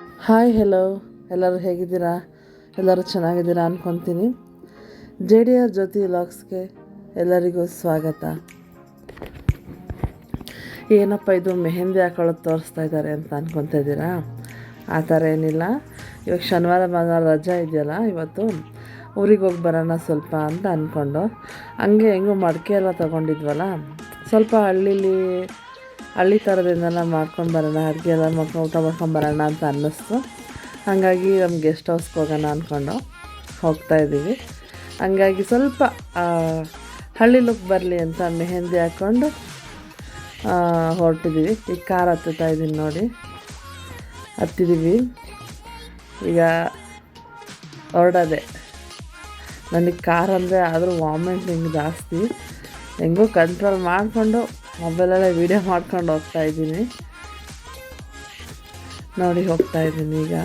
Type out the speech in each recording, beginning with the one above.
Hi hello ಎಲ್ಲರೂ ಹೇಗಿದ್ದೀರಾ? ಎಲ್ಲರೂ ಚೆನ್ನಾಗಿದ್ದೀರಾ ಅಂದ್ಕೊತೀನಿ ಜೆ ಡಿ ಆರ್ ಜ್ಯೋತಿ ಲಾಗ್ಸ್ಗೆ ಎಲ್ಲರಿಗೂ ಸ್ವಾಗತ. ಏನಪ್ಪ ಇದು ಮೆಹಂದಿ ಹಾಕೊಳ್ಳೋದು ತೋರಿಸ್ತಾ ಇದ್ದಾರೆ ಅಂತ ಅನ್ಕೊತಾ ಇದ್ದೀರಾ? ಆ ಥರ ಏನಿಲ್ಲ. ಇವಾಗ ಶನಿವಾರ, ಭಾನುವಾರ ರಜಾ ಇದೆಯಲ್ಲ, ಇವತ್ತು ಊರಿಗೆ ಹೋಗಿ ಬರೋಣ ಸ್ವಲ್ಪ ಅಂತ ಅಂದ್ಕೊಂಡು ಹಂಗೆ ಹೆಂಗೋ ಮಡಿಕೆ ಎಲ್ಲ ತೊಗೊಂಡಿದ್ವಲ್ಲ, ಸ್ವಲ್ಪ ಹಳ್ಳೀಲಿ ಹಳ್ಳಿ ಥರದಿಂದ ಮಾಡ್ಕೊಂಡು ಬರೋಣ, ಅಡುಗೆ ಎಲ್ಲ ಮಾಡ್ಕೊಂಡು ಊಟ ಮಾಡ್ಕೊಂಡು ಬರೋಣ ಅಂತ ಅನ್ನಿಸ್ತು. ಹಾಗಾಗಿ ನಮ್ಮ ಗೆಸ್ಟ್ ಹೌಸ್ಗೆ ಹೋಗೋಣ ಅಂದ್ಕೊಂಡು ಹೋಗ್ತಾ ಇದ್ದೀವಿ. ಹಂಗಾಗಿ ಸ್ವಲ್ಪ ಹಳ್ಳಿ ಲುಕ್ ಬರಲಿ ಅಂತ ಮೆಹಂದಿ ಹಾಕ್ಕೊಂಡು ಹೊರಟಿದ್ದೀವಿ. ಈಗ ಕಾರ್ ಹತ್ತುತ್ತಾ ಇದ್ದೀನಿ ನೋಡಿ. ಹತ್ತಿದ್ದೀವಿ. ಈಗ ಹೊರಡೋದೆ. ನನಗೆ ಕಾರ್ ಅಂದರೆ ಆದರೂ ವಾಮಿಟಿಂಗ್ ಜಾಸ್ತಿ. ಹೆಂಗೂ ಕಂಟ್ರೋಲ್ ಮಾಡಿಕೊಂಡು ಮೊಬೈಲಲ್ಲೇ ವೀಡಿಯೋ ಮಾಡ್ಕೊಂಡು ಹೋಗ್ತಾ ಇದ್ದೀನಿ. ನೋಡಿ ಹೋಗ್ತಾ ಇದ್ದೀನಿ ಈಗ.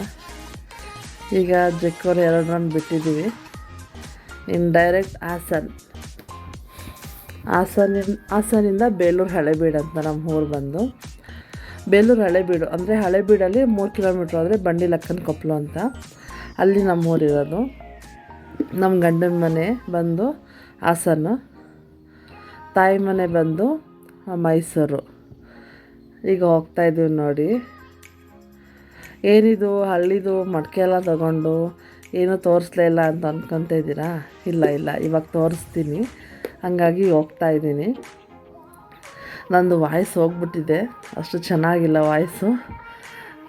ಈಗ ಜಕ್ಕೋರ್ ಎರಡು ರನ್ ಬಿಟ್ಟಿದ್ದೀವಿ. In direct Hassan. ಹಾಸನಿಂದ ಹಾಸನಿಂದ ಬೇಲೂರು ಹಳೆಬೀಡು ಅಂತ ನಮ್ಮ ಊರು ಬಂದು. ಬೇಲೂರು ಹಳೆಬೀಡು, ಅಂದರೆ ಹಳೆಬೀಡಲ್ಲಿ ಮೂರು ಕಿಲೋಮೀಟ್ರ್ ಆದರೆ ಬಂಡಿ ಲಕ್ಕನ ಕೊಪ್ಪಲು ಅಂತ. ಅಲ್ಲಿ ನಮ್ಮ ಊರಿರೋದು ನಮ್ಮ ಗಂಡನ ಮನೆ ಬಂದು ಹಾಸನ್ನು ತಾಯಿ ಮನೆ ಬಂದು ಮೈಸೂರು. ಈಗ ಹೋಗ್ತಾ ಇದ್ದೀವಿ ನೋಡಿ. ಏನಿದು, ಹಳ್ಳಿದು, ಮಡಿಕೆ ಎಲ್ಲ ತಗೊಂಡು ಏನೂ ತೋರಿಸ್ಲೇ ಇಲ್ಲ ಅಂತ ಅನ್ಕೊತ ಇದ್ದೀರಾ? ಇಲ್ಲ ಇಲ್ಲ, ಇವಾಗ ತೋರಿಸ್ತೀನಿ. ಹಾಗಾಗಿ ಹೋಗ್ತಾ ಇದ್ದೀನಿ. ನಂದು ವಾಯ್ಸ್ ಹೋಗ್ಬಿಟ್ಟಿದೆ. ಅಷ್ಟು ಚೆನ್ನಾಗಿಲ್ಲ ವಾಯ್ಸು.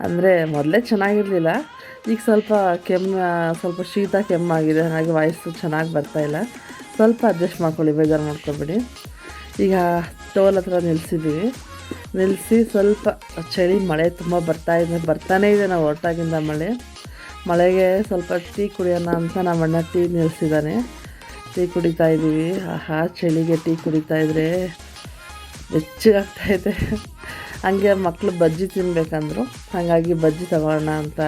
ಅಂದರೆ ಮೊದಲೇ ಚೆನ್ನಾಗಿರಲಿಲ್ಲ. ಈಗ ಸ್ವಲ್ಪ ಕೆಮ್ಮ, ಸ್ವಲ್ಪ ಶೀತ ಕೆಮ್ಮಾಗಿದೆ ಹಾಗಾಗಿ ವಾಯ್ಸು ಚೆನ್ನಾಗಿ ಬರ್ತಾಯಿಲ್ಲ ಸ್ವಲ್ಪ ಅಡ್ಜಸ್ಟ್ ಮಾಡ್ಕೊಳ್ಳಿ, ಬೇಜಾರು ಮಾಡ್ಕೊಬೇಡಿ. ಈಗ ಟೋಲ್ ಹತ್ರ ನಿಲ್ಲಿಸಿದ್ದೀವಿ ನಿಲ್ಲಿಸಿ ಸ್ವಲ್ಪ ಚಳಿ, ಮಳೆ ತುಂಬ ಬರ್ತಾ ಇದೆ. ಬರ್ತಾನೇ ಇದೆ ನಾವು ಹೊರಟಾಗಿಂದ ಮಳೆ. ಮಳೆಗೆ ಸ್ವಲ್ಪ ಟೀ ಕುಡಿಯೋಣ ಅಂತ ನಮ್ಮ ಅಣ್ಣ ಟೀ ನಿಲ್ಲಿಸಿದ್ದಾನೆ ಟೀ ಕುಡಿತಾ ಇದ್ದೀವಿ. ಆಹಾ, ಚಳಿಗೆ ಟೀ ಕುಡಿತಾ ಇದ್ರೆ ಇದೆ. ಹಂಗೆ ಮಕ್ಕಳು ಬಜ್ಜಿ ತಿನ್ನಬೇಕಂದ್ರು ಹಾಗಾಗಿ ಬಜ್ಜಿ ತಗೋಣ ಅಂತ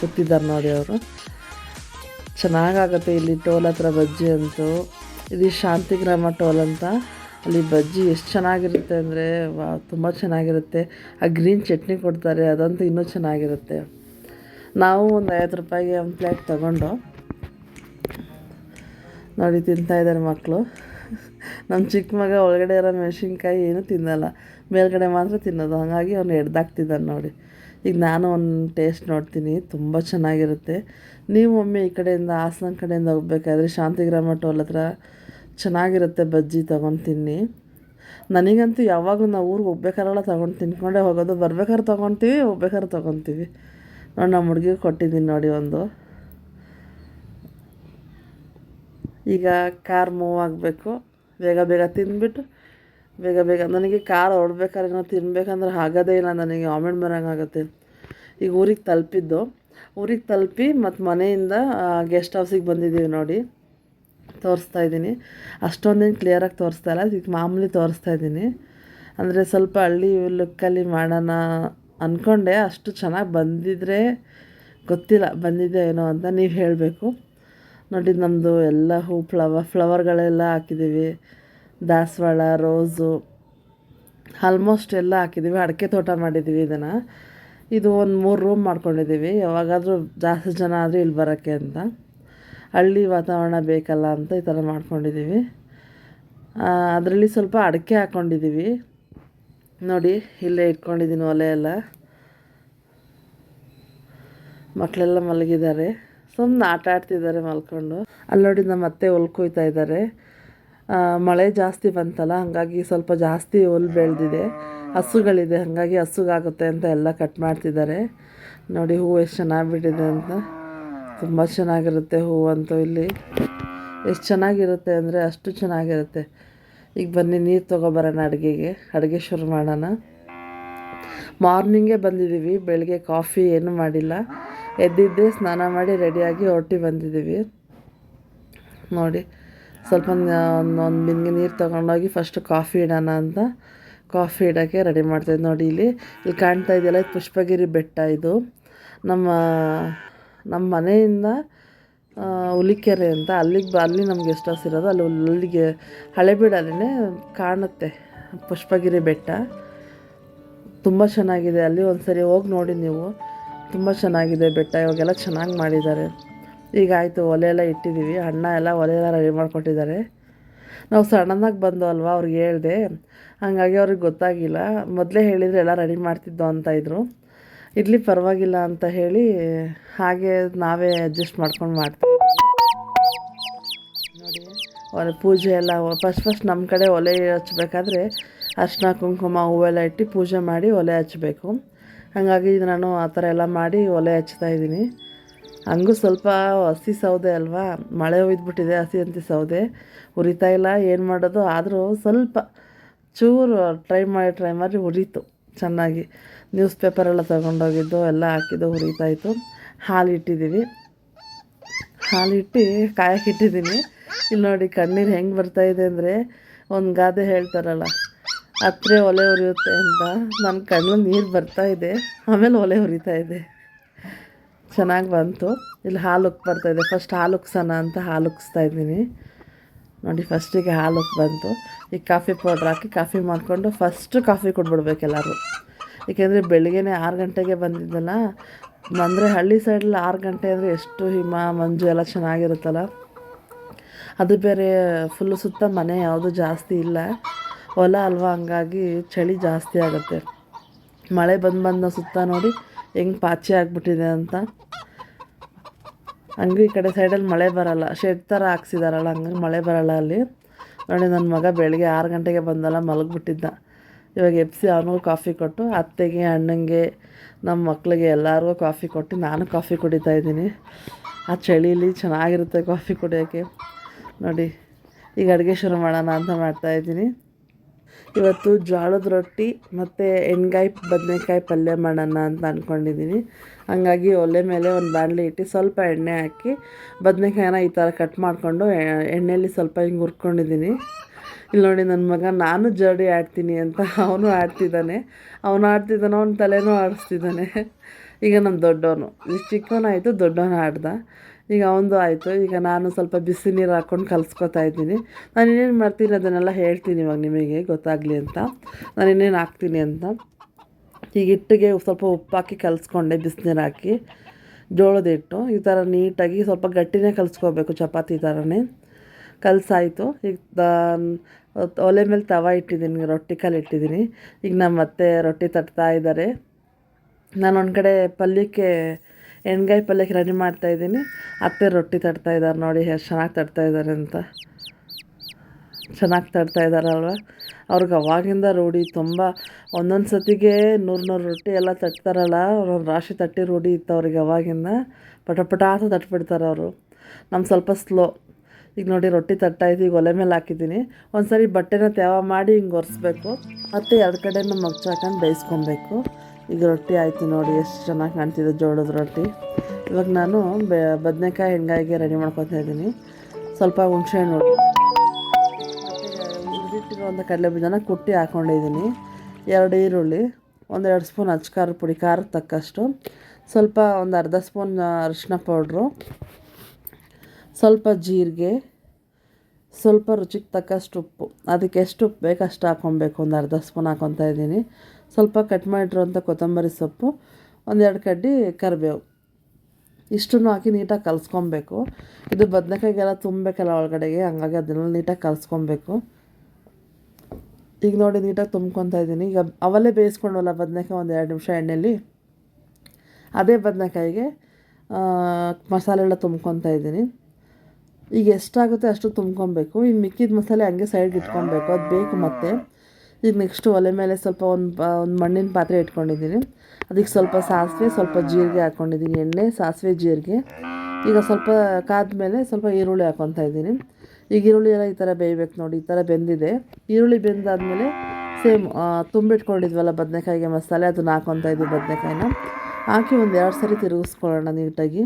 ಕೂತಿದ್ದಾರೆ ನೋಡಿ ಅವರು. ಚೆನ್ನಾಗಾಗತ್ತೆ ಇಲ್ಲಿ ಟೋಲ್ ಹತ್ರ ಬಜ್ಜಿ ಅಂತೂ. ಇದು ಶಾಂತಿಗ್ರಾಮ ಟೋಲ್ ಅಂತ. ಅಲ್ಲಿ ಬಜ್ಜಿ ಎಷ್ಟು ಚೆನ್ನಾಗಿರುತ್ತೆ ಅಂದರೆ, ವಾ, ತುಂಬ ಚೆನ್ನಾಗಿರುತ್ತೆ. ಆ ಗ್ರೀನ್ ಚಟ್ನಿ ಕೊಡ್ತಾರೆ, ಅದಂತೂ ಇನ್ನೂ ಚೆನ್ನಾಗಿರುತ್ತೆ. ನಾವು ಒಂದು ಐವತ್ತು ರೂಪಾಯಿಗೆ ಒಂದು ಪ್ಲೇಟ್ ತಗೊಂಡು, ನೋಡಿ ತಿಂತಾ ಇದ್ದಾರೆ ಮಕ್ಕಳು ನಮ್ಮ ಚಿಕ್ಕ ಮಗ ಒಳಗಡೆ ಇರೋ ಮೆಣಸಿನ್ಕಾಯಿ ಏನೂ ತಿನ್ನಲ್ಲ. ಮೇಲ್ಗಡೆ ಮಾತ್ರ ತಿನ್ನೋದು. ಹಾಗಾಗಿ ಅವ್ನು ಎಡ್ದಾಕ್ತಿದ್ದಾನೆ ನೋಡಿ. ಈಗ ನಾನು ಒಂದು ಟೇಸ್ಟ್ ನೋಡ್ತೀನಿ. ತುಂಬ ಚೆನ್ನಾಗಿರುತ್ತೆ. ನೀವು ಒಮ್ಮೆ ಈ ಕಡೆಯಿಂದ ಹಾಸನ ಕಡೆಯಿಂದ ಹೋಗ್ಬೇಕಾದ್ರೆ ಶಾಂತಿಗ್ರಾಮ ಟೋಲ್ ಹತ್ರ ಚೆನ್ನಾಗಿರುತ್ತೆ ಬಜ್ಜಿ ತೊಗೊಂಡು ತಿನ್ನಿ ನನಗಂತೂ ಯಾವಾಗಲೂ ನಾವು ಊರಿಗೆ ಹೋಗ್ಬೇಕಾರೆಲ್ಲ ತೊಗೊಂಡು ತಿನ್ಕೊಂಡೇ ಹೋಗೋದು. ಬರ್ಬೇಕಾದ್ರೆ ತೊಗೊತೀವಿ, ಹೋಗ್ಬೇಕಾದ್ರೆ ತೊಗೊತೀವಿ. ನೋಡಿ ನಮ್ಮ ಹುಡುಗಿಗೆ ಕೊಟ್ಟಿದ್ದೀನಿ ನೋಡಿ ಒಂದು. ಈಗ ಕಾರ್ ಮೂವ್ ಆಗಬೇಕು. ಬೇಗ ಬೇಗ ತಿಂದ್ಬಿಟ್ಟು ಬೇಗ ಬೇಗ ನನಗೆ ಕಾರ್ ಹೊಡ್ಬೇಕಾದ್ರೆ ಏನೋ ತಿನ್ಬೇಕಂದ್ರೆ ಆಗೋದೇ ಇಲ್ಲ ನನಗೆ, ವಾಮಿಟ್ ಬರೋಂಗಾಗುತ್ತೆ ಈಗ ಊರಿಗೆ ತಲುಪಿದ್ದು. ಊರಿಗೆ ತಲುಪಿ ಮತ್ತು ಮನೆಯಿಂದ ಗೆಸ್ಟ್ ಹೌಸಿಗೆ ಬಂದಿದ್ದೀವಿ ನೋಡಿ. ತೋರಿಸ್ತಾ ಇದ್ದೀನಿ. ಅಷ್ಟೊಂದೇನು ಕ್ಲಿಯರಾಗಿ ತೋರಿಸ್ತಾ ಇಲ್ಲ. ಈಗ ಮಾಮೂಲಿ ತೋರಿಸ್ತಾ ಇದ್ದೀನಿ. ಅಂದರೆ ಸ್ವಲ್ಪ ಹಳ್ಳಿ ಲುಕ್ಕಲ್ಲಿ ಮಾಡೋಣ ಅಂದ್ಕೊಂಡೆ ಅಷ್ಟು ಚೆನ್ನಾಗಿ ಬಂದಿದ್ರೆ ಗೊತ್ತಿಲ್ಲ ಬಂದಿದೆ ಏನೋ ಅಂತ ನೀವು ಹೇಳಬೇಕು. ನೋಡಿ ನಮ್ಮದು ಎಲ್ಲ ಹೂ ಫ್ಲವರ್ ಫ್ಲವರ್ಗಳೆಲ್ಲ ಹಾಕಿದ್ದೀವಿ ದಾಸವಾಳ, ರೋಸು ಆಲ್ಮೋಸ್ಟ್ ಎಲ್ಲ ಹಾಕಿದ್ದೀವಿ ಅಡಿಕೆ ತೋಟ ಮಾಡಿದ್ದೀವಿ ಇದನ್ನು. ಇದು ಒಂದು ಮೂರು ರೂಮ್ ಮಾಡ್ಕೊಂಡಿದ್ದೀವಿ ಯಾವಾಗಾದರೂ ಜಾಸ್ತಿ ಜನ ಆದರೂ ಇಲ್ಲಿ ಬರೋಕ್ಕೆ ಅಂತ. ಹಳ್ಳಿ ವಾತಾವರಣ ಬೇಕಲ್ಲ ಅಂತ ಈ ಥರ ಮಾಡ್ಕೊಂಡಿದ್ದೀವಿ. ಅದರಲ್ಲಿ ಸ್ವಲ್ಪ ಅಡಿಕೆ ಹಾಕ್ಕೊಂಡಿದ್ದೀವಿ. ನೋಡಿ, ಇಲ್ಲೇ ಇಟ್ಕೊಂಡಿದ್ದೀನಿ ಒಲೆ ಎಲ್ಲ. ಮಕ್ಕಳೆಲ್ಲ ಮಲಗಿದ್ದಾರೆ. ಸುಮ್ಮನೆ ಆಟ ಆಡ್ತಿದ್ದಾರೆ ಮಲ್ಕೊಂಡು. ಅಲ್ಲಿ ನೋಡಿ ನಮ್ಮ ಅತ್ತೆ ಹೊಲ್ ಕೊಯ್ತಾ ಇದ್ದಾರೆ. ಮಳೆ ಜಾಸ್ತಿ ಬಂತಲ್ಲ, ಹಾಗಾಗಿ ಸ್ವಲ್ಪ ಜಾಸ್ತಿ ಹುಲ್ ಬೆಳೆದಿದೆ. ಹಸುಗಳಿದೆ, ಹಾಗಾಗಿ ಹಸುಗಾಗುತ್ತೆ ಅಂತ ಎಲ್ಲ ಕಟ್ ಮಾಡ್ತಿದ್ದಾರೆ. ನೋಡಿ, ಹೂವು ಎಷ್ಟು ಚೆನ್ನಾಗಿ ಬಿಟ್ಟಿದೆ ಅಂತ. ತುಂಬ ಚೆನ್ನಾಗಿರುತ್ತೆ ಹೂವಂತೂ ಇಲ್ಲಿ. ಎಷ್ಟು ಚೆನ್ನಾಗಿರುತ್ತೆ ಅಂದರೆ ಅಷ್ಟು ಚೆನ್ನಾಗಿರುತ್ತೆ. ಈಗ ಬನ್ನಿ, ನೀರು ತೊಗೊಬರೋಣ ಅಡುಗೆಗೆ. ಅಡುಗೆ ಶುರು ಮಾಡೋಣ. ಮಾರ್ನಿಂಗೇ ಬಂದಿದ್ದೀವಿ ಬೆಳಗ್ಗೆ ಕಾಫಿ ಏನೂ ಮಾಡಿಲ್ಲ. ಎದ್ದಿದ್ದೆ, ಸ್ನಾನ ಮಾಡಿ ರೆಡಿಯಾಗಿ ಹೊರಟಿ ಬಂದಿದ್ದೀವಿ ನೋಡಿ, ಸ್ವಲ್ಪ ಒಂದು ಬಿಂದಿಗೆ ನೀರು ತೊಗೊಂಡೋಗಿ ಫಸ್ಟು ಕಾಫಿ ಇಡೋಣ ಅಂತ. ಕಾಫಿ ಇಡೋಕ್ಕೆ ರೆಡಿ ಮಾಡ್ತಾಯಿದ್ದೆ ನೋಡಿ, ಇಲ್ಲಿ ಇಲ್ಲಿ ಕಾಣ್ತಾ ಇದೆಯಲ್ಲ, ಇದು ಪುಷ್ಪಗಿರಿ ಬೆಟ್ಟ ಇದು. ನಮ್ಮ ನಮ್ಮ ಮನೆಯಿಂದ ಹುಲಿಕೆರೆ ಅಂತ ಅಲ್ಲಿಗೆ ಬ, ಅಲ್ಲಿ ನಮ್ಗೆ ಎಷ್ಟು ಹಸಿರೋದು ಅಲ್ಲಿ ಅಲ್ಲಿಗೆ ಹಳೆಬೀಡಲ್ಲೇ ಕಾಣುತ್ತೆ. ಪುಷ್ಪಗಿರಿ ಬೆಟ್ಟ. ತುಂಬ ಚೆನ್ನಾಗಿದೆ. ಅಲ್ಲಿ ಒಂದು ಸರಿ ಹೋಗಿ ನೋಡಿ ನೀವು. ತುಂಬ ಚೆನ್ನಾಗಿದೆ ಬೆಟ್ಟ. ಇವಾಗೆಲ್ಲ ಚೆನ್ನಾಗಿ ಮಾಡಿದ್ದಾರೆ. ಈಗ ಆಯಿತು, ಒಲೆ ಎಲ್ಲ ಇಟ್ಟಿದ್ದೀವಿ ಅಣ್ಣ ಎಲ್ಲ ಒಲೆ ಎಲ್ಲ ರೆಡಿ ಮಾಡಿಕೊಟ್ಟಿದ್ದಾರೆ. ನಾವು ಸಡನ್ನಾಗಿ ಬಂದು ಅಲ್ವಾ ಅವ್ರಿಗೆ ಹೇಳಿದೆ. ಹಾಗಾಗಿ ಅವ್ರಿಗೆ ಗೊತ್ತಾಗಿಲ್ಲ. ಮೊದಲೇ ಹೇಳಿದರೆ ಎಲ್ಲ ರೆಡಿ ಮಾಡ್ತಿದ್ದೋ ಅಂತ ಇದ್ದರು ಇಡ್ಲಿ ಪರವಾಗಿಲ್ಲ ಅಂತ ಹೇಳಿ ಹಾಗೆ ನಾವೇ ಅಡ್ಜಸ್ಟ್ ಮಾಡ್ಕೊಂಡು ಮಾಡ್ತೀವಿ. ನೋಡಿ ಒಲೆ ಪೂಜೆ ಎಲ್ಲ ಫಸ್ಟ್ ಫಸ್ಟ್ ನಮ್ಮ ಕಡೆ ಒಲೆ ಹಚ್ಬೇಕಾದ್ರೆ ಅರ್ಶಿನ, ಕುಂಕುಮ ಹೂವೆಲ್ಲ ಇಟ್ಟು ಪೂಜೆ ಮಾಡಿ ಒಲೆ ಹಚ್ಚಬೇಕು ಹಾಗಾಗಿ ನಾನು ಆ ಥರ ಎಲ್ಲ ಮಾಡಿ ಒಲೆ ಹಚ್ತಾ ಇದ್ದೀನಿ. ಹಂಗೂ ಸ್ವಲ್ಪ ಹಸಿ ಸೌದೆ ಅಲ್ವಾ? ಮಳೆ ಒಯ್ದುಬಿಟ್ಟಿದೆ, ಹಸಿ ಅಂತಿ ಸೌದೆ. ಉರಿತಾ ಇಲ್ಲ, ಏನು ಮಾಡೋದು? ಆದರೂ ಸ್ವಲ್ಪ ಚೂರು ಟ್ರೈ ಮಾಡಿ ಟ್ರೈ ಮಾಡಿ ಉರಿತು ಚೆನ್ನಾಗಿ. ನ್ಯೂಸ್ ಪೇಪರೆಲ್ಲ ತೊಗೊಂಡೋಗಿದ್ದು ಎಲ್ಲ ಹಾಕಿದ್ದು ಉರಿತಾಯಿತ್ತು ಹಾಲು ಇಟ್ಟಿದ್ದೀವಿ. ಹಾಲು ಇಟ್ಟು ಕಾಯಕ್ಕೆ ಇಟ್ಟಿದ್ದೀನಿ. ಇಲ್ಲಿ ನೋಡಿ ಕಣ್ಣೀರು ಹೆಂಗೆ ಬರ್ತಾಯಿದೆ ಅಂದರೆ ಒಂದು ಗಾದೆ ಹೇಳ್ತಾರಲ್ಲ ಹತ್ತಿರ ಒಲೆ ಉರಿಯುತ್ತೆ ಅಂತ. ನನ್ನ ಕಣ್ಣು ನೀರು ಬರ್ತಾ ಇದೆ, ಆಮೇಲೆ ಒಲೆ ಉರಿತಾ ಇದೆ. ಚೆನ್ನಾಗಿ ಬಂತು. ಇಲ್ಲಿ ಹಾಲು ಬರ್ತಾಯಿದೆ ಫಸ್ಟ್ ಹಾಲು ಉಕ್ಸೋಣ ಅಂತ ಹಾಲು ಉಕ್ಸ್ತಾ ಇದ್ದೀನಿ. ನೋಡಿ ಫಸ್ಟಿಗೆ ಹಾಲು ಬಂತು. ಈಗ ಕಾಫಿ ಪೌಡ್ರ್ ಹಾಕಿ ಕಾಫಿ ಮಾಡಿಕೊಂಡು ಫಸ್ಟು ಕಾಫಿ ಕೊಟ್ಬಿಡ್ಬೇಕು ಎಲ್ಲರೂ. ಏಕೆಂದರೆ ಬೆಳಿಗ್ಗೆನೇ ಆರು ಗಂಟೆಗೆ ಬಂದಿದ್ದಲ್ಲ, ಅಂದರೆ ಹಳ್ಳಿ ಸೈಡಲ್ಲಿ ಆರು ಗಂಟೆ ಅಂದರೆ ಎಷ್ಟು ಹಿಮ, ಮಂಜು ಎಲ್ಲ ಚೆನ್ನಾಗಿರುತ್ತಲ್ಲ. ಅದು ಬೇರೆ ಫುಲ್ಲು ಸುತ್ತ ಮನೆ ಯಾವುದು ಜಾಸ್ತಿ ಇಲ್ಲ. ಹೊಲ ಅಲ್ವಾ, ಹಂಗಾಗಿ ಚಳಿ ಜಾಸ್ತಿ ಆಗುತ್ತೆ. ಮಳೆ ಬಂದು ಬಂದ ಸುತ್ತ ನೋಡಿ ಹೆಂಗೆ ಪಾಚಿ ಆಗಿಬಿಟ್ಟಿದೆ ಅಂತ. ಹಂಗೆ ಈ ಕಡೆ ಸೈಡಲ್ಲಿ ಮಳೆ ಬರಲ್ಲ ಶೆಡ್ ಥರ ಹಾಕ್ಸಿದಾರಲ್ಲ, ಹಂಗಾಗಿ ಮಳೆ ಬರಲ್ಲ ಅಲ್ಲಿ. ನೋಡಿ ನನ್ನ ಮಗ ಬೆಳಗ್ಗೆ ಆರು ಗಂಟೆಗೆ ಬಂದಲ್ಲ, ಮಲಗಿಬಿಟ್ಟಿದ್ದ. ಇವಾಗ ಎಪ್ಸಿ ಅವನಿಗೂ ಕಾಫಿ ಕೊಟ್ಟು, ಅತ್ತೆಗೆ, ಅಣ್ಣಂಗೆ ನಮ್ಮ ಮಕ್ಕಳಿಗೆ ಎಲ್ಲರಿಗೂ ಕಾಫಿ ಕೊಟ್ಟು ನಾನು ಕಾಫಿ ಕುಡಿತಾ ಇದ್ದೀನಿ. ಆ ಚಳಿಲಿ ಚೆನ್ನಾಗಿರುತ್ತೆ ಕಾಫಿ ಕುಡಿಯೋಕ್ಕೆ ನೋಡಿ, ಈಗ ಅಡುಗೆ ಶುರು ಮಾಡೋಣ ಅಂತ ಮಾಡ್ತಾಯಿದ್ದೀನಿ ಇವತ್ತು ಜೋಳದ ರೊಟ್ಟಿ ಮತ್ತು ಎಣ್ಗಾಯಿ, ಬದನೆಕಾಯಿ ಪಲ್ಯ ಮಾಡೋಣ ಅಂತ ಅಂದ್ಕೊಂಡಿದ್ದೀನಿ ಹಂಗಾಗಿ ಒಲೆ ಮೇಲೆ ಒಂದು ಬಾಣಲೆ ಇಟ್ಟು ಸ್ವಲ್ಪ ಎಣ್ಣೆ ಹಾಕಿ, ಬದನೆಕಾಯಿನ ಈ ಥರ ಕಟ್ ಮಾಡಿಕೊಂಡು ಎಣ್ಣೆಯಲ್ಲಿ ಸ್ವಲ್ಪ ಹಿಂಗೆ ಹುರ್ಕೊಂಡಿದ್ದೀನಿ. ಇಲ್ಲಿ ನೋಡಿ ನನ್ನ ಮಗ, ನಾನು ಜರ್ಡಿ ಆಡ್ತೀನಿ ಅಂತ ಅವನು ಆಡ್ತಿದ್ದಾನೆ. ಅವನು ಆಡ್ತಿದ್ದಾನೆ, ಅವನ ತಲೆನೂ ಆಡಿಸ್ತಿದ್ದಾನೆ. ಈಗ ನಮ್ಮ ದೊಡ್ಡವನು ಚಿಕ್ಕವನಾಯಿತು, ದೊಡ್ಡವನು ಆಡ್ದ. ಈಗ ಅವನದು ಆಯಿತು. ಈಗ ನಾನು ಸ್ವಲ್ಪ ಬಿಸಿ ನೀರು ಹಾಕ್ಕೊಂಡು ಕಲಿಸ್ಕೊತಾ ಇದ್ದೀನಿ. ನಾನು ಇನ್ನೇನು ಮಾಡ್ತೀನಿ ಅದನ್ನೆಲ್ಲ ಹೇಳ್ತೀನಿ ಇವಾಗ ನಿಮಗೆ, ಗೊತ್ತಾಗಲಿ ಅಂತ. ನಾನು ಇನ್ನೇನು ಹಾಕ್ತೀನಿ ಅಂತ. ಈಗ ಹಿಟ್ಟಿಗೆ ಸ್ವಲ್ಪ ಉಪ್ಪು ಹಾಕಿ ಕಲಿಸ್ಕೊಂಡೆ ಬಿಸಿನೀರು ಹಾಕಿ. ಜೋಳದ ಹಿಟ್ಟು, ಈ ಥರ ನೀಟಾಗಿ ಸ್ವಲ್ಪ ಗಟ್ಟಿನೇ ಕಲಿಸ್ಕೋಬೇಕು, ಚಪಾತಿ ಥರನೇ ಕಲಸಾಯಿತು. ಈಗ ಒಲೆ ಮೇಲೆ ತವ ಇಟ್ಟಿದ್ದೀನಿ, ರೊಟ್ಟಿ ಕಲ್ಲು ಇಟ್ಟಿದ್ದೀನಿ ಈಗ ನಮ್ಮ ಮತ್ತೆ ರೊಟ್ಟಿ ತಟ್ತಾ ಇದ್ದಾರೆ. ನಾನು ಒಂದು ಕಡೆ ಪಲ್ಯಕ್ಕೆ, ಎಣ್ಗಾಯಿ ಪಲ್ಯಕ್ಕೆ ರೆಡಿ ಮಾಡ್ತಾಯಿದ್ದೀನಿ ಅತ್ತೆ ರೊಟ್ಟಿ ತಟ್ತಾ ಇದ್ದಾರೆ ನೋಡಿ ಎಷ್ಟು ಚೆನ್ನಾಗಿ ತಟ್ತಾ ಇದ್ದಾರೆ ಅಂತ. ಚೆನ್ನಾಗಿ ತಡ್ತಾ ಇದ್ದಾರಲ್ವ ಅವ್ರಿಗೆ ಅವಾಗಿಂದ ರೂಢಿ ತುಂಬ, ಒಂದೊಂದು ಸತಿಗೆ ನೂರು ನೂರು ರೊಟ್ಟಿ ಎಲ್ಲ ತಟ್ತಾರಲ್ಲ, ಒಂದೊಂದು ರಾಶಿ ತಟ್ಟಿ ರೂಢಿ ಇತ್ತು ಅವ್ರಿಗೆ ಅವಾಗಿಂದ. ಪಟ ಪಟ ಅಂತ ತಟ್ಬಿಡ್ತಾರೆ ಅವರು. ನಮ್ಮ ಸ್ವಲ್ಪ ಸ್ಲೋ ಈಗ ನೋಡಿ ರೊಟ್ಟಿ ತಟ್ಟಾಯ್ತು ಈಗ ಒಲೆ ಮೇಲೆ ಹಾಕಿದ್ದೀನಿ. ಒಂದು ಸರಿ ಬಟ್ಟೆನ ತೇವ ಮಾಡಿ ಹಿಂಗೆ ಒರೆಸ್ಬೇಕು. ಮತ್ತು ಎರಡು ಕಡೆನೂ ಮಗ್ಚು ಹಾಕೊಂಡು ಬೇಯಿಸ್ಕೊಬೇಕು. ಈಗ ರೊಟ್ಟಿ ಆಯಿತು ನೋಡಿ, ಎಷ್ಟು ಚೆನ್ನಾಗಿ ಕಾಣ್ತಿದೆ ಜೋಳದ ರೊಟ್ಟಿ. ಇವಾಗ ನಾನು ಬೆ, ಬದನೆಕಾಯಿ ಹೆಣ್ಗಾಯಿಗೆ ರೆಡಿ ಮಾಡ್ಕೊತಾ ಇದ್ದೀನಿ. ಸ್ವಲ್ಪ ಹುಣಸೆ ಹಣ್ಣು ಒಂದು ಕಡಲೆ ಬೀಜನ ಕುಟ್ಟಿ ಹಾಕೊಂಡಿದ್ದೀನಿ. ಎರಡು ಈರುಳ್ಳಿ, ಒಂದೆರಡು ಸ್ಪೂನ್ ಅಚ್ಕಾರ ಪುಡಿ ಖಾರಕ್ಕೆ ತಕ್ಕಷ್ಟು. ಸ್ವಲ್ಪ ಒಂದು ಅರ್ಧ ಸ್ಪೂನ್ ಅರಿಶಿನ ಪೌಡ್ರು. ಸ್ವಲ್ಪ ಜೀರಿಗೆ, ಸ್ವಲ್ಪ ರುಚಿಗೆ ತಕ್ಕಷ್ಟು ಉಪ್ಪು. ಅದಕ್ಕೆ ಎಷ್ಟು ಉಪ್ಪು ಬೇಕು ಅಷ್ಟು ಹಾಕ್ಕೊಬೇಕು. ಒಂದು ಅರ್ಧ ಸ್ಪೂನ್ ಹಾಕ್ಕೊತಾ ಇದ್ದೀನಿ. ಸ್ವಲ್ಪ ಕಟ್ ಮಾಡಿರುವಂಥ ಕೊತ್ತಂಬರಿ ಸೊಪ್ಪು ಒಂದೆರಡು ಕಡ್ಡಿ ಕರಿಬೇವು. ಇಷ್ಟನ್ನು ಹಾಕಿ ನೀಟಾಗಿ ಕಲಿಸ್ಕೊಬೇಕು. ಇದು ಬದನೆಕಾಯಿಗೆಲ್ಲ ತುಂಬಬೇಕಲ್ಲ ಒಳಗಡೆಗೆ, ಹಂಗಾಗಿ ಅದನ್ನೆಲ್ಲ ನೀಟಾಗಿ ಕಲಿಸ್ಕೊಬೇಕು. ಈಗ ನೋಡಿ ನೀಟಾಗಿ ತುಂಬ್ಕೊತಾ ಇದ್ದೀನಿ. ಈಗ ಅವಲ್ಲೇ ಬೇಯಿಸ್ಕೊಂಡಲ್ಲ ಬದನೆಕಾಯಿ ಒಂದು ಎರಡು ನಿಮಿಷ ಎಣ್ಣೆಯಲ್ಲಿ ಅದೇ ಬದನೆಕಾಯಿಗೆ ಮಸಾಲೆ ಎಲ್ಲ ತುಂಬ್ಕೊತಾ ಇದ್ದೀನಿ. ಈಗ ಎಷ್ಟಾಗುತ್ತೆ ಅಷ್ಟು ತುಂಬ್ಕೊಬೇಕು. ಈ ಮಿಕ್ಕಿದ ಮಸಾಲೆ ಹಂಗೆ ಸೈಡ್ಗೆ ಇಟ್ಕೊಬೇಕು. ಅದು ಬೇಕು ಮತ್ತೆ. ಈಗ ನೆಕ್ಸ್ಟು ಒಲೆ ಮೇಲೆ ಸ್ವಲ್ಪ ಒಂದು ಒಂದು ಮಣ್ಣಿನ ಪಾತ್ರೆ ಇಟ್ಕೊಂಡಿದ್ದೀನಿ ಅದಕ್ಕೆ ಸ್ವಲ್ಪ ಸಾಸಿವೆ, ಸ್ವಲ್ಪ ಜೀರಿಗೆ ಹಾಕ್ಕೊಂಡಿದ್ದೀನಿ ಎಣ್ಣೆ, ಸಾಸಿವೆ, ಜೀರಿಗೆ. ಈಗ ಸ್ವಲ್ಪ ಕಾದ ಮೇಲೆ ಸ್ವಲ್ಪ ಈರುಳ್ಳಿ ಹಾಕ್ಕೊತಾ ಇದ್ದೀನಿ. ಈಗ ಈರುಳ್ಳಿ ಎಲ್ಲ ಈ ಥರ ಬೇಯಬೇಕು ನೋಡಿ. ಈ ಥರ ಬೆಂದಿದೆ. ಈರುಳ್ಳಿ ಬೆಂದಾದಮೇಲೆ ಸೇಮ್ ತುಂಬಿಟ್ಕೊಂಡಿದ್ವಲ್ಲ ಬದನೆಕಾಯಿಗೆ ಮಸಾಲೆ, ಅದನ್ನ ಹಾಕೊತಾ ಇದ್ದೀವಿ ಬದನೆಕಾಯಿನ. ಹಾಕಿ ಒಂದು ಎರಡು ಸರಿ ತಿರುಗಿಸ್ಕೊಳ್ಳೋಣ ನೀಟಾಗಿ.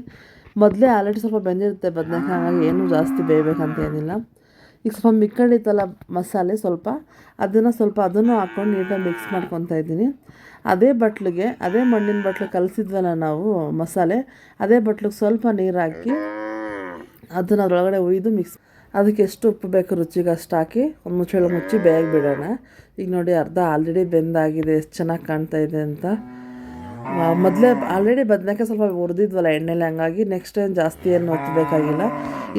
ಮೊದಲೇ ಆಲ್ರೆಡಿ ಸ್ವಲ್ಪ ಬೆಂದಿರುತ್ತೆ ಬದನೇಕಾಯಿ, ಹಾಗಾಗಿ ಏನೂ ಜಾಸ್ತಿ ಬೇಯಬೇಕಂತ ಏನಿಲ್ಲ ಈಗ ಸ್ವಲ್ಪ ಮಿಕ್ಕಳಿತ್ತಲ್ಲ ಮಸಾಲೆ ಸ್ವಲ್ಪ, ಅದನ್ನು ಸ್ವಲ್ಪ ಅದನ್ನು ಹಾಕ್ಕೊಂಡು ನೀಟಾಗಿ ಮಿಕ್ಸ್ ಮಾಡ್ಕೊತಾ ಇದ್ದೀನಿ. ಅದೇ ಬಟ್ಲಿಗೆ, ಅದೇ ಮಣ್ಣಿನ ಬಟ್ಲು ಕಲಸಿದ್ವಲ್ಲ ನಾವು ಮಸಾಲೆ, ಅದೇ ಬಟ್ಲಿಗೆ ಸ್ವಲ್ಪ ನೀರು ಹಾಕಿ ಅದನ್ನು ಅದರೊಳಗಡೆ ಉಯ್ದು ಮಿಕ್ಸ್ ಅದಕ್ಕೆ ಎಷ್ಟು ಉಪ್ಪು ಬೇಕು ರುಚಿಗೆ ಅಷ್ಟು ಹಾಕಿ ಒಂದು ಮುಚ್ಚಳ ಮುಚ್ಚಿ ಬೇಗ ಬಿಡೋಣ. ಈಗ ನೋಡಿ ಅರ್ಧ ಆಲ್ರೆಡಿ ಬೆಂದಾಗಿದೆ, ಎಷ್ಟು ಚೆನ್ನಾಗಿ ಕಾಣ್ತಾ ಇದೆ ಅಂತ. ಮೊದಲೇ ಆಲ್ರೆಡಿ ಬದನೆಕಾಯಿ ಸ್ವಲ್ಪ ಹುರಿದಿದ್ವಲ್ಲ ಎಣ್ಣೆಲಿ, ಹಂಗಾಗಿ ನೆಕ್ಸ್ಟ್ ಏನು ಜಾಸ್ತಿ ಏನು ಒತ್ತಬೇಕಾಗಿಲ್ಲ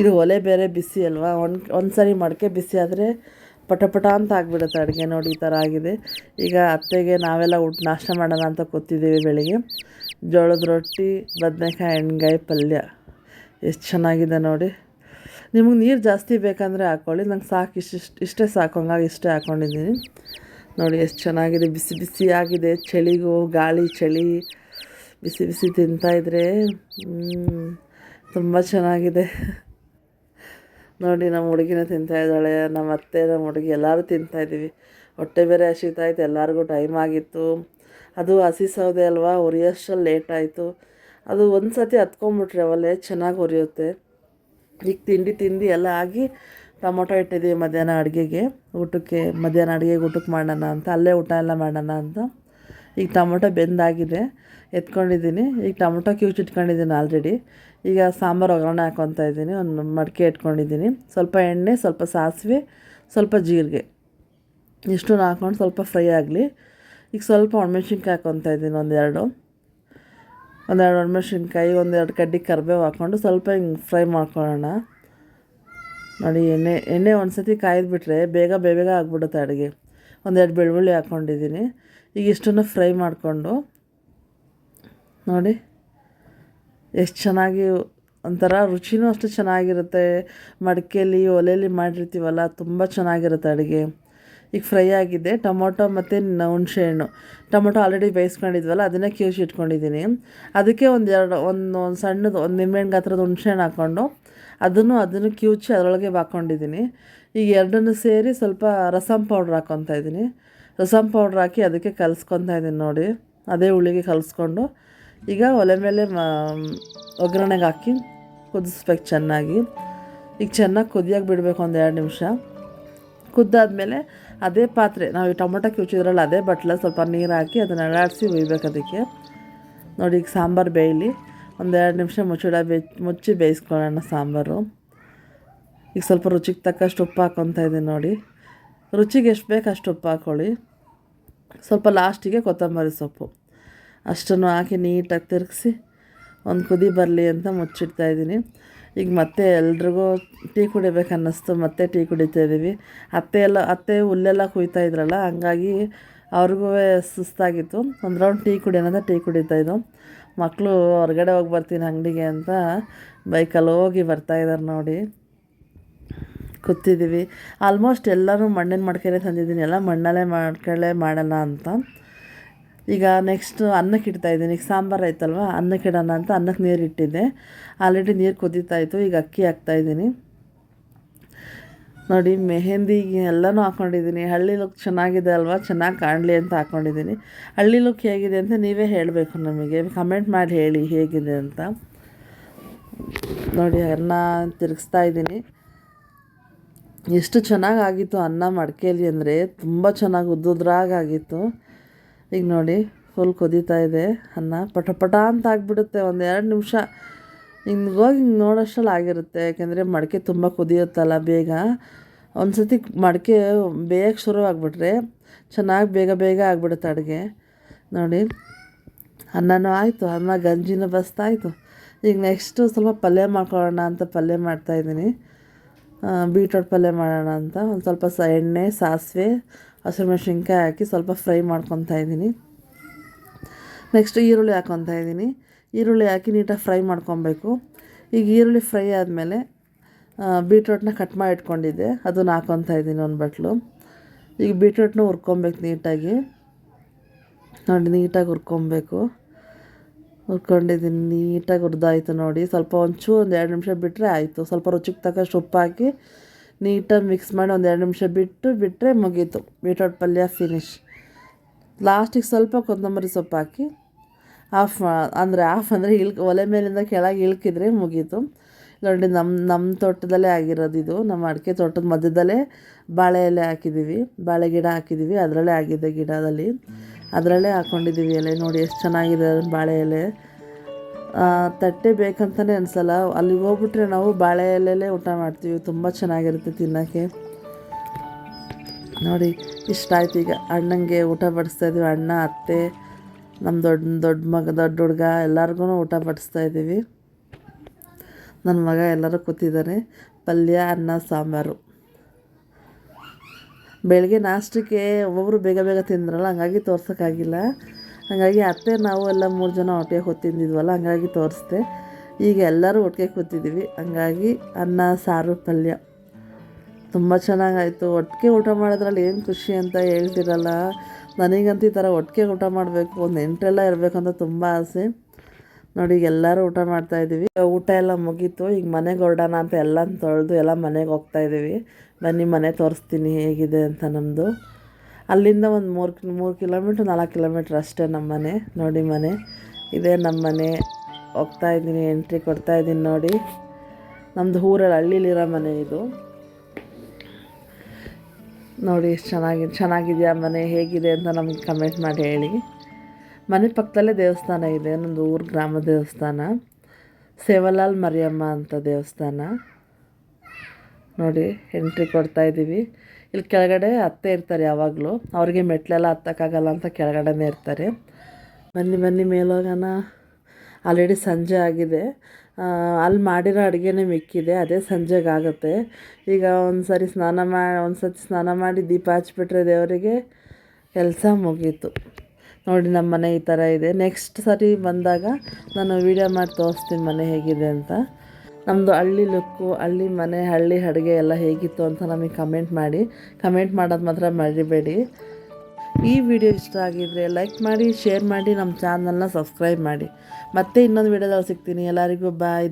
ಇದು ಒಲೆ ಬೇರೆ ಬಿಸಿ ಅಲ್ವಾ? ಒಂದು ಒಂದು ಸರಿ ಮಡಕೆ ಬಿಸಿ ಆದರೆ ಪಟ ಪಟ ಅಂತ ಆಗಿಬಿಡುತ್ತೆ ಅಡುಗೆ ನೋಡಿ, ಈ ಥರ ಆಗಿದೆ. ಈಗ ಅತ್ತೆಗೆ ನಾವೆಲ್ಲ ಊಟ ನಾಷ್ಟ ಮಾಡೋಣ ಅಂತ ಕೂತಿದ್ದೀವಿ ಬೆಳಿಗ್ಗೆ. ಜೋಳದ ರೊಟ್ಟಿ, ಬದನೆಕಾಯಿ ಎಣ್ಗಾಯಿ ಪಲ್ಯ. ಎಷ್ಟು ಚೆನ್ನಾಗಿದೆ ನೋಡಿ. ನಿಮಗೆ ನೀರು ಜಾಸ್ತಿ ಬೇಕಂದರೆ ಹಾಕ್ಕೊಳ್ಳಿ ನಂಗೆ ಸಾಕು ಇಷ್ಟು ಇಷ್ಟೇ ಸಾಕು, ಹಂಗಾಗಿ ಇಷ್ಟೇ ಹಾಕ್ಕೊಂಡಿದ್ದೀನಿ ನೋಡಿ, ಎಷ್ಟು ಚೆನ್ನಾಗಿದೆ, ಬಿಸಿ ಬಿಸಿ ಆಗಿದೆ, ಚಳಿಗೂ ಗಾಳಿ, ಚಳಿ, ಬಿಸಿ ಬಿಸಿ ತಿಂತಾಯಿದ್ರೆ ತುಂಬ ಚೆನ್ನಾಗಿದೆ. ನೋಡಿ, ನಮ್ಮ ಹುಡುಗಿನ ತಿಂತಾಯಿದ್ದಾಳೆ ನಮ್ಮ ಅತ್ತೆ, ನಮ್ಮ ಹುಡುಗಿ ಎಲ್ಲರೂ ತಿಂತಾಯಿದ್ದೀವಿ ಹೊಟ್ಟೆ ಬೇರೆ ಹಸಿತಾಯ್ತು ಎಲ್ಲರಿಗೂ ಟೈಮ್ ಆಗಿತ್ತು. ಅದು ಹಸಿ ಸೌದೆ ಅಲ್ವಾ, ಉರಿಯೋಷ್ಟ್ರಲ್ಲಿ ಲೇಟ್ ಆಯಿತು. ಅದು ಒಂದು ಸತಿ ಹತ್ಕೊಂಬಿಟ್ರೆ ಅವಲ್ಲೇ ಚೆನ್ನಾಗಿ ಉರಿಯುತ್ತೆ. ಈಗ ತಿಂಡಿ ತಿಂಡಿ ಎಲ್ಲ ಆಗಿ ಟೊಮೊಟೊ ಇಟ್ಟಿದ್ದೀವಿ ಮಧ್ಯಾಹ್ನ ಅಡುಗೆಗೆ. ಊಟಕ್ಕೆ ಮಧ್ಯಾಹ್ನ ಅಡುಗೆಗೆ ಊಟಕ್ಕೆ ಮಾಡೋಣ ಅಂತ, ಅಲ್ಲೇ ಊಟ ಎಲ್ಲ ಮಾಡೋಣ ಅಂತ. ಈಗ ಟೊಮೊಟೊ ಬೆಂದಾಗಿದೆ, ಎತ್ಕೊಂಡಿದ್ದೀನಿ. ಈಗ ಟೊಮೊಟೊ ಇಟ್ಕೊಂಡಿದ್ದೀನಿ ಆಲ್ರೆಡಿ ಈಗ ಸಾಂಬಾರು ಒಗ್ಗರಣೆ ಹಾಕ್ಕೊತಾ ಇದ್ದೀನಿ, ಒಂದು ಮಡಿಕೆ ಇಟ್ಕೊಂಡಿದ್ದೀನಿ. ಸ್ವಲ್ಪ ಎಣ್ಣೆ, ಸ್ವಲ್ಪ ಸಾಸಿವೆ, ಸ್ವಲ್ಪ ಜೀರಿಗೆ. ಇಷ್ಟನ್ನು ಹಾಕ್ಕೊಂಡು ಸ್ವಲ್ಪ ಫ್ರೈ ಆಗಲಿ. ಈಗ ಸ್ವಲ್ಪ ಒಣಮೆಣ್ಸಿನ್ಕಾಯಿ ಹಾಕ್ಕೊತಾ ಇದ್ದೀನಿ, ಒಂದೆರಡು. ಒಂದೆರಡು ಒಣಮೆಣ್ಸಿನ್ಕಾಯಿ, ಒಂದೆರಡು ಕಡ್ಡಿ ಕರಿಬೇವು ಹಾಕ್ಕೊಂಡು ಸ್ವಲ್ಪ ಹಿಂಗೆ ಫ್ರೈ ಮಾಡ್ಕೊಳ್ಳೋಣ. ನೋಡಿ, ಎಣ್ಣೆ ಎಣ್ಣೆ ಒಂದು ಸತಿ ಕಾಯ್ದುಬಿಟ್ರೆ ಬೇಗ ಬೇಗ ಆಗಿಬಿಡುತ್ತೆ ಅಡುಗೆ. ಒಂದೆರಡು ಬೆಳ್ಳುಳ್ಳಿ ಹಾಕ್ಕೊಂಡಿದ್ದೀನಿ ಈಗ ಇಷ್ಟನ್ನು ಫ್ರೈ ಮಾಡಿಕೊಂಡು ನೋಡಿ, ಎಷ್ಟು ಚೆನ್ನಾಗಿ ಒಂಥರ ರುಚಿನೂ ಅಷ್ಟು ಚೆನ್ನಾಗಿರುತ್ತೆ. ಮಡಿಕೆಯಲ್ಲಿ ಒಲೆಯಲ್ಲಿ ಮಾಡಿರ್ತೀವಲ್ಲ, ತುಂಬ ಚೆನ್ನಾಗಿರುತ್ತೆ ಅಡುಗೆ. ಈಗ ಫ್ರೈ ಆಗಿದೆ. ಟೊಮೊಟೊ ಮತ್ತು ಹುಣಸೆ ಹಣ್ಣು. ಟೊಮೊಟೊ ಆಲ್ರೆಡಿ ಬೇಯಿಸ್ಕೊಂಡಿದ್ವಲ್ಲ, ಅದನ್ನೇ ಕ್ಯೂಸಿ ಇಟ್ಕೊಂಡಿದ್ದೀನಿ. ಅದಕ್ಕೆ ಒಂದು ಎರಡು, ಒಂದು ಒಂದು ಸಣ್ಣದು, ಒಂದು ನಿಂಬೆಹಣ್ಣು ಗಾತ್ರದ ಹುಣಸೆ ಹಣ್ಣು ಹಾಕ್ಕೊಂಡು ಅದನ್ನು ಅದನ್ನು ಕಿವುಚಿ ಅದರೊಳಗೆ ಹಾಕ್ಕೊಂಡಿದ್ದೀನಿ. ಈಗ ಎರಡನ್ನೂ ಸೇರಿ ಸ್ವಲ್ಪ ರಸಮ್ ಪೌಡ್ರ್ ಹಾಕ್ಕೊತಾ ಇದ್ದೀನಿ. ರಸಮ್ ಪೌಡ್ರ್ ಹಾಕಿ ಅದಕ್ಕೆ ಕಲಿಸ್ಕೊತಾ ಇದ್ದೀನಿ ನೋಡಿ. ಅದೇ ಹುಳಿಗೆ ಕಲಿಸ್ಕೊಂಡು. ಈಗ ಒಲೆ ಮೇಲೆ ಒಗ್ಗರಣೆಗೆ ಹಾಕಿ ಕುದಿಸ್ಬೇಕು ಚೆನ್ನಾಗಿ. ಈಗ ಚೆನ್ನಾಗಿ ಕುದಿಯಾಗಿ ಬಿಡಬೇಕು ಒಂದು ಎರಡು ನಿಮಿಷ. ಕುದ್ದಾದಮೇಲೆ ಅದೇ ಪಾತ್ರೆ, ನಾವು ಈ ಟೊಮೊಟೊ ಕಿವುಚಿದ್ರಲ್ಲ ಅದೇ ಬಟ್ಲ ಸ್ವಲ್ಪ ನೀರು ಹಾಕಿ ಅದನ್ನು ಅಳಾಡಿಸಿ ಹುಯ್ಬೇಕು ಅದಕ್ಕೆ. ನೋಡಿ ಈಗ ಸಾಂಬಾರು ಬೇಯಲಿ. ಒಂದೆರಡು ನಿಮಿಷ ಮುಚ್ಚಿಡ ಬೇ, ಮುಚ್ಚಿ ಬೇಯಿಸ್ಕೊಳ್ಳೋಣ ಸಾಂಬಾರು. ಈಗ ಸ್ವಲ್ಪ ರುಚಿಗೆ ತಕ್ಕಷ್ಟು ಉಪ್ಪು ಹಾಕ್ಕೊತಾ ಇದ್ದೀನಿ ನೋಡಿ. ರುಚಿಗೆ ಎಷ್ಟು ಬೇಕು ಅಷ್ಟು ಉಪ್ಪು ಹಾಕ್ಕೊಳ್ಳಿ ಸ್ವಲ್ಪ ಲಾಸ್ಟಿಗೆ ಕೊತ್ತಂಬರಿ ಸೊಪ್ಪು. ಅಷ್ಟನ್ನು ಹಾಕಿ ನೀಟಾಗಿ ತಿರುಗಿಸಿ ಒಂದು ಕುದಿ ಬರಲಿ ಅಂತ ಮುಚ್ಚಿಡ್ತಾ ಇದ್ದೀನಿ. ಈಗ ಮತ್ತೆ ಎಲ್ರಿಗೂ ಟೀ ಕುಡಿಬೇಕು ಅನ್ನಿಸ್ತು ಮತ್ತೆ ಟೀ ಕುಡಿತಾ ಇದ್ದೀವಿ. ಅತ್ತೆ ಎಲ್ಲ, ಅತ್ತೆ ಹುಲ್ಲೆಲ್ಲ ಕುಯ್ತಾ ಇದ್ರಲ್ಲ, ಹಂಗಾಗಿ ಅವ್ರಿಗೂ ಸುಸ್ತಾಗಿತ್ತು. ಒಂದು ರೌಂಡ್ ಟೀ ಕುಡಿಯೋಣ ಟೀ ಕುಡಿತಾಯಿದ್ದು ಮಕ್ಕಳು ಹೊರಗಡೆ ಹೋಗಿ ಬರ್ತೀನಿ ಅಂಗಡಿಗೆ ಅಂತ ಬೈಕಲ್ಲಿ ಹೋಗಿ ಬರ್ತಾಯಿದ್ದಾರೆ ನೋಡಿ. ಕೂತಿದ್ದೀವಿ. ಆಲ್ಮೋಸ್ಟ್ ಎಲ್ಲರೂ ಮಣ್ಣಿನ ಮಡ್ಕೆನೇ ತಂದಿದ್ದೀನಿ. ಎಲ್ಲ ಮಣ್ಣಲ್ಲೇ ಮಾಡ್ಕೊಳ್ಳೆ ಮಾಡೋಣ ಅಂತ. ಈಗ ನೆಕ್ಸ್ಟು ಅನ್ನಕ್ಕೆ ಇಡ್ತಾ ಇದ್ದೀನಿ. ಈಗ ಸಾಂಬಾರು ಆಯ್ತಲ್ವ? ಅನ್ನಕ್ಕೆ ಇಡೋಣ ಅಂತ ಅನ್ನಕ್ಕೆ ನೀರು ಇಟ್ಟಿದ್ದೆ ಆಲ್ರೆಡಿ ನೀರು ಕುದೀತಾ ಇತ್ತು. ಈಗ ಅಕ್ಕಿ ಹಾಕ್ತಾಯಿದ್ದೀನಿ ನೋಡಿ ಮೆಹೆಂದಿಗೆ ಎಲ್ಲನೂ ಹಾಕ್ಕೊಂಡಿದ್ದೀನಿ ಹಳ್ಳಿ ಲುಕ್ ಚೆನ್ನಾಗಿದೆ ಅಲ್ವಾ? ಚೆನ್ನಾಗಿ ಕಾಣಲಿ ಅಂತ ಹಾಕ್ಕೊಂಡಿದ್ದೀನಿ ಹಳ್ಳಿ ಲುಕ್ ಹೇಗಿದೆ ಅಂತ ನೀವೇ ಹೇಳಬೇಕು ನಮಗೆ. ಕಮೆಂಟ್ ಮಾಡಿ ಹೇಳಿ ಹೇಗಿದೆ ಅಂತ. ನೋಡಿ, ಅನ್ನ ತಿರುಗಿಸ್ತಾ ಇದ್ದೀನಿ. ಎಷ್ಟು ಚೆನ್ನಾಗಾಗಿತ್ತು ಅನ್ನ ಮಡಿಕೇಲಿ ಅಂದರೆ. ತುಂಬ ಚೆನ್ನಾಗಿ ಉದ್ದುದ್ರಾಗಾಗಿತ್ತು ಈಗ ನೋಡಿ ಫುಲ್ ಕುದೀತಾ ಇದೆ ಅನ್ನ. ಪಟ ಪಟ ಅಂತ ಆಗಿಬಿಡುತ್ತೆ. ಒಂದು ಎರಡು ನಿಮಿಷ ಹಿಂಗೆ ಹೋಗಿ ಹಿಂಗೆ ನೋಡೋಷ್ಟರಲ್ಲಿ ಆಗಿರುತ್ತೆ, ಯಾಕೆಂದರೆ ಮಡಕೆ ತುಂಬ ಕುದಿಯುತ್ತಲ್ಲ ಬೇಗ. ಒಂದು ಸತಿ ಮಡಿಕೆ ಬೇಯಕ್ಕೆ ಶುರು ಆಗಿಬಿಟ್ರೆ ಚೆನ್ನಾಗಿ ಬೇಗ ಬೇಗ ಆಗಿಬಿಡುತ್ತೆ ಅಡುಗೆ. ನೋಡಿ, ಅನ್ನನೂ ಆಯಿತು, ಅನ್ನ ಗಂಜಿನೂ ಬಸ್ತಾಯಿತು. ಈಗ ನೆಕ್ಸ್ಟು ಸ್ವಲ್ಪ ಪಲ್ಯ ಮಾಡ್ಕೊಳ್ಳೋಣ ಅಂತ ಪಲ್ಯ ಮಾಡ್ತಾಯಿದ್ದೀನಿ ಬೀಟ್ರೋಟ್ ಪಲ್ಯ ಮಾಡೋಣ ಅಂತ. ಒಂದು ಸ್ವಲ್ಪ ಸ ಎಣ್ಣೆ, ಸಾಸಿವೆ ಹಸಿಮೆಣ್ಸಿನ್ಕಾಯಿ ಹಾಕಿ ಸ್ವಲ್ಪ ಫ್ರೈ ಮಾಡ್ಕೊತಾ ಇದ್ದೀನಿ. ನೆಕ್ಸ್ಟ್ ಈರುಳ್ಳಿ ಹಾಕ್ಕೊತಾ ಇದ್ದೀನಿ. ಈರುಳ್ಳಿ ಹಾಕಿ ನೀಟಾಗಿ ಫ್ರೈ ಮಾಡ್ಕೊಬೇಕು. ಈಗ ಈರುಳ್ಳಿ ಫ್ರೈ ಆದಮೇಲೆ ಬೀಟ್ರೋಟ್ನ ಕಟ್ ಮಾಡಿ ಇಟ್ಕೊಂಡಿದ್ದೆ. ಅದನ್ನು ಹಾಕ್ಕೊತಾ ಇದ್ದೀನಿ ಒಂದು ಬಟ್ಲು. ಈಗ ಬೀಟ್ರೋಟ್ನ ಹುರ್ಕೊಬೇಕು ನೀಟಾಗಿ. ನೋಡಿ, ನೀಟಾಗಿ ಹುರ್ಕೊಬೇಕು. ಹುರ್ಕೊಂಡಿದ್ದೀನಿ, ನೀಟಾಗಿ ಹುರಿದಾಯ್ತು ನೋಡಿ. ಸ್ವಲ್ಪ ಒಂಚೂರು, ಒಂದು ಎರಡು ನಿಮಿಷ ಬಿಟ್ಟರೆ ಆಯಿತು. ಸ್ವಲ್ಪ ರುಚಿಗೆ ತಕ್ಕಷ್ಟು ಉಪ್ಪು ಹಾಕಿ ನೀಟಾಗಿ ಮಿಕ್ಸ್ ಮಾಡಿ ಒಂದು ಎರಡು ನಿಮಿಷ ಬಿಟ್ಟು ಬಿಟ್ಟರೆ ಮುಗೀತು. ಬೀಟ್ರೋಟ್ ಪಲ್ಯ ಫಿನಿಶ್ ಲಾಸ್ಟಿಗೆ ಸ್ವಲ್ಪ ಕೊತ್ತಂಬರಿ ಸೊಪ್ಪು ಹಾಕಿ ಆಫ್ ಅಂದರೆ ಆಫ್ ಅಂದರೆ ಇಳ್ಕ ಒಲೆ ಮೇಲಿಂದ ಕೆಳಗೆ ಇಳ್ಕಿದ್ರೆ ಮುಗೀತು. ನೋಡಿ ನಮ್ಮ ನಮ್ಮ ತೋಟದಲ್ಲೇ ಆಗಿರೋದು ಇದು. ನಮ್ಮ ಅಡಿಕೆ ತೋಟದ ಮಧ್ಯದಲ್ಲೇ ಬಾಳೆ ಎಲೆ ಹಾಕಿದ್ದೀವಿ ಬಾಳೆ ಗಿಡ ಹಾಕಿದ್ದೀವಿ ಅದರಲ್ಲೇ ಆಗಿದೆ ಗಿಡದಲ್ಲಿ. ಅದರಲ್ಲೇ ಹಾಕ್ಕೊಂಡಿದ್ದೀವಿ ಎಲೆ. ನೋಡಿ, ಎಷ್ಟು ಚೆನ್ನಾಗಿದೆ ಬಾಳೆ ಎಲೆ. ತಟ್ಟೆ ಬೇಕಂತಲೇ ಅನಿಸಲ್ಲ. ಅಲ್ಲಿಗೆ ಹೋಗ್ಬಿಟ್ರೆ ನಾವು ಬಾಳೆ ಎಲೆಯಲ್ಲೇ ಊಟ ಮಾಡ್ತೀವಿ. ತುಂಬ ಚೆನ್ನಾಗಿರುತ್ತೆ ತಿನ್ನೋಕ್ಕೆ. ನೋಡಿ ಇಷ್ಟ ಆಯ್ತು ಈಗ. ಅಣ್ಣಂಗೆ ಊಟ ಬಡಿಸ್ತಾ ಇದ್ದೀವಿ ಅಣ್ಣ, ಅತ್ತೆ ನಮ್ಮ ದೊಡ್ಡ ದೊಡ್ಡ ಮಗ ದೊಡ್ಡ ಹುಡುಗ ಎಲ್ಲರಿಗೂ ಊಟ ಬಡಿಸ್ತಾ ಇದ್ದೀವಿ. ನನ್ನ ಮಗ ಎಲ್ಲರೂ ಕೂತಿದ್ದಾರೆ. ಪಲ್ಯ, ಅನ್ನ, ಸಾಂಬಾರು. ಬೆಳಗ್ಗೆ ನಾಷ್ಟಕ್ಕೆ ಒಬ್ಬೊಬ್ಬರು ಬೇಗ ಬೇಗ ತಿಂದ್ರಲ್ಲ, ಹಂಗಾಗಿ ತೋರ್ಸೋಕ್ಕಾಗಿಲ್ಲ. ಹಾಗಾಗಿ ಅತ್ತೆ, ನಾವು ಎಲ್ಲ ಮೂರು ಜನ ಒಟ್ಟಿಗೆ ಹೊತ್ತು ತಿಂದಿದ್ವಲ್ಲ, ಹಂಗಾಗಿ ತೋರಿಸ್ದೆ. ಈಗ ಎಲ್ಲರೂ ಒಟ್ಟಿಗೆ ಕೂತಿದ್ದೀವಿ. ಹಂಗಾಗಿ ಅನ್ನ, ಸಾರು, ಪಲ್ಯ. ತುಂಬ ಚೆನ್ನಾಗಾಯಿತು ಒಟ್ಟಿಗೆ ಊಟ ಮಾಡೋದ್ರಲ್ಲಿ ಏನು ಖುಷಿ ಅಂತ ಹೇಳ್ತಿರಲ್ಲ. ನನಗಂತೂ ಈ ಥರ ಒಟ್ಟಿಗೆ ಊಟ ಮಾಡಬೇಕು, ಒಂದು ನೆಂಟರೆಲ್ಲ ಇರಬೇಕಂತ ತುಂಬ ಆಸೆ. ನೋಡಿ ಈಗ ಎಲ್ಲರೂ ಊಟ ಮಾಡ್ತಾಯಿದ್ದೀವಿ ಊಟ ಎಲ್ಲ ಮುಗೀತು. ಈಗ ಮನೆಗೆ ಹೊರಡೋಣ ಅಂತ ಎಲ್ಲ ತೊಳೆದು ಎಲ್ಲ ಮನೆಗೆ ಹೋಗ್ತಾ ಇದ್ದೀವಿ. ಬನ್ನಿ, ಮನೆ ತೋರಿಸ್ತೀನಿ ಹೇಗಿದೆ ಅಂತ ನಮ್ಮದು ಅಲ್ಲಿಂದ ಒಂದು ಮೂರು ಮೂರು ಕಿಲೋಮೀಟ್ರ್, ನಾಲ್ಕು ಕಿಲೋಮೀಟ್ರ್ ಅಷ್ಟೇ ನಮ್ಮ ಮನೆ. ನೋಡಿ ಮನೆ. ಇದೇ ನಮ್ಮ ಮನೆ. ಹೋಗ್ತಾ ಇದ್ದೀನಿ, ಎಂಟ್ರಿ ಕೊಡ್ತಾಯಿದ್ದೀನಿ ನೋಡಿ. ನಮ್ಮದು ಊರಲ್ಲಿ ಹಳ್ಳಿಲಿರೋ ಮನೆ ಇದು. ನೋಡಿ, ಎಷ್ಟು ಚೆನ್ನಾಗಿ, ಚೆನ್ನಾಗಿದೆಯಾ ಮನೆ, ಹೇಗಿದೆ ಅಂತ ನಮಗೆ ಕಮೆಂಟ್ ಮಾಡಿ ಹೇಳಿ. ಮನೆ ಪಕ್ಕದಲ್ಲೇ ದೇವಸ್ಥಾನ ಇದೆ ನಮ್ಮದು ಊರು ಗ್ರಾಮ ದೇವಸ್ಥಾನ. ಸೇವಲಾಲ್ ಮರಿಯಮ್ಮ ಅಂತ ದೇವಸ್ಥಾನ. ನೋಡಿ ಎಂಟ್ರಿ ಕೊಡ್ತಾ ಇದ್ದೀವಿ ಇಲ್ಲಿ ಕೆಳಗಡೆ ಅತ್ತೆ ಇರ್ತಾರೆ ಯಾವಾಗಲೂ. ಅವ್ರಿಗೆ ಮೆಟ್ಲೆಲ್ಲ ಹತ್ತಕ್ಕಾಗಲ್ಲ ಅಂತ ಕೆಳಗಡೆನೇ ಇರ್ತಾರೆ. ಬನ್ನಿ ಬನ್ನಿ ಮೇಲೋಗೋಣ. ಆಲ್ರೆಡಿ ಸಂಜೆ ಆಗಿದೆ. ಅಲ್ಲಿ ಮಾಡಿರೋ ಅಡುಗೆನೇ ಮಿಕ್ಕಿದೆ. ಅದೇ ಸಂಜೆಗೆ ಈಗ ಒಂದು ಸರಿ ಸ್ನಾನ ಮಾಡಿ ಒಂದು ಸತಿ ಸ್ನಾನ ಮಾಡಿ ದೀಪ ಹಚ್ಬಿಟ್ರೆ ದೇವರಿಗೆ ಕೆಲಸ ಮುಗೀತು. ನೋಡಿ ನಮ್ಮ ಮನೆ ಈ ಥರ ಇದೆ. ನೆಕ್ಸ್ಟ್ ಸರಿ ಬಂದಾಗ ನಾನು ವೀಡಿಯೋ ಮಾಡಿ ತೋರಿಸ್ತೀನಿ ಮನೆ ಹೇಗಿದೆ ಅಂತ. ನಮ್ಮದು ಹಳ್ಳಿ ಲುಕ್ಕು ಹಳ್ಳಿ ಮನೆ, ಹಳ್ಳಿ ಅಡುಗೆ ಎಲ್ಲ ಹೇಗಿತ್ತು ಅಂತ ನಮಗೆ ಕಮೆಂಟ್ ಮಾಡಿ. ಕಮೆಂಟ್ ಮಾಡೋದು ಮಾತ್ರ ಮರಿಬೇಡಿ. ಈ ವಿಡಿಯೋ ಇಷ್ಟ ಆಗಿದ್ರೆ ಲೈಕ್ ಮಾಡಿ ಶೇರ್ ಮಾಡಿ ನಮ್ಮ ಚಾನಲ್ನ ಸಬ್ಸ್ಕ್ರೈಬ್ ಮಾಡಿ. ಮತ್ತೆ ಇನ್ನೊಂದು ವಿಡಿಯೋದಲ್ಲಿ ಸಿಗ್ತೀನಿ. ಎಲ್ಲರಿಗೂ ಬಾಯ್